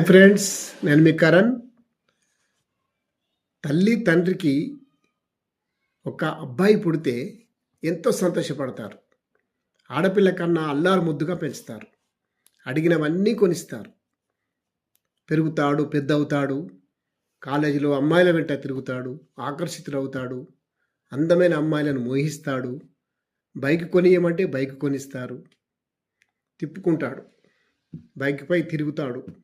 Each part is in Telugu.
హాయ్ ఫ్రెండ్స్ నేను మీ కరణ్. తల్లి తండ్రికి ఒక అబ్బాయి పుడితే ఎంతో సంతోషపడతారు. ఆడపిల్ల కన్నా అల్లారు ముద్దుగా పెంచుతారు. అడిగినవన్నీ కొనిస్తారు. పెరుగుతాడు పెద్ద అవుతాడు కాలేజీలో అమ్మాయిల వెంట తిరుగుతాడు ఆకర్షితుడవుతాడు అందమైన అమ్మాయిలను మోహిస్తాడు. Bike కొనియమంటే bike కొనిస్తారు. తిప్పుకుంటాడు. బైక్పై తిరుగుతాడు.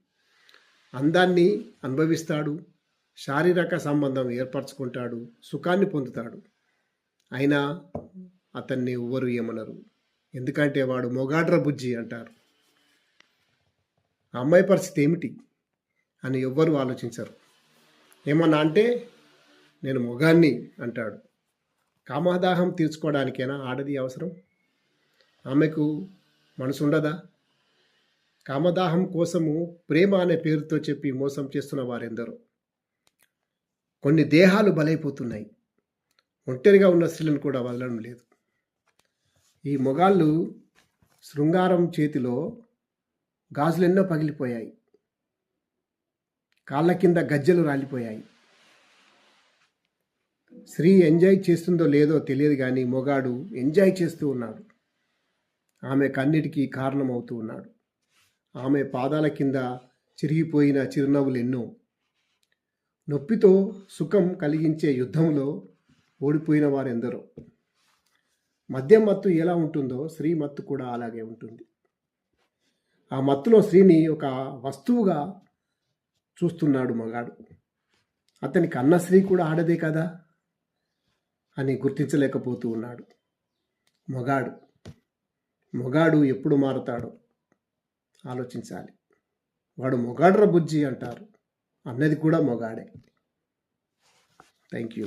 అందాన్ని అనుభవిస్తాడు శారీరక సంబంధం ఏర్పరచుకుంటాడు సుఖాన్ని పొందుతాడు. అయినా అతన్ని ఎవ్వరు ఏమనరు. ఎందుకంటే వాడు మొగాడ్ర బుజ్జి అంటారు. అమ్మాయి పరిస్థితి ఏమిటి అని ఎవ్వరు ఆలోచించరు. ఏమన్నా అంటే నేను మొగాన్ని అంటాడు. కామదాహం తీర్చుకోవడానికైనా ఆడది అవసరం? ఆమెకు మనసు ఉండదా కామదాహం కోసము ప్రేమ అనే పేరుతో చెప్పి మోసం చేస్తున్న వారెందరో. కొన్ని దేహాలు బలైపోతున్నాయి. ఒంటరిగా ఉన్న స్త్రీలను కూడా వదలడం లేదు. ఈ మొగాళ్ళు శృంగారం చేతిలో గాజులెన్నో పగిలిపోయాయి. కాళ్ళ కింద గజ్జలు రాలిపోయాయి. స్త్రీ ఎంజాయ్ చేస్తుందో లేదో తెలియదు కానీ మొగాడు ఎంజాయ్ చేస్తూ ఉన్నాడు. ఆమె కన్నిటికీ కారణమవుతూ ఉన్నాడు. ఆమె పాదాల కింద చిరిగిపోయిన చిరునవ్వులు ఎన్నో నొప్పితో సుఖం కలిగించే యుద్ధంలో ఓడిపోయిన వారెందరో. మద్యం మత్తు ఎలా ఉంటుందో స్త్రీ మత్తు కూడా అలాగే ఉంటుంది. ఆ మత్తులో స్త్రీని ఒక వస్తువుగా చూస్తున్నాడు మగాడు. అతనికి అన్న స్త్రీ కూడా ఆడదే కదా అని గుర్తించలేకపోతూ ఉన్నాడు. మగాడు. మొగాడు ఎప్పుడు మారుతాడో ఆలోచించాలి. వాడు మొగాడ్ర బుజ్జి అంటారు. అన్నది కూడా మొగాడే. Thank you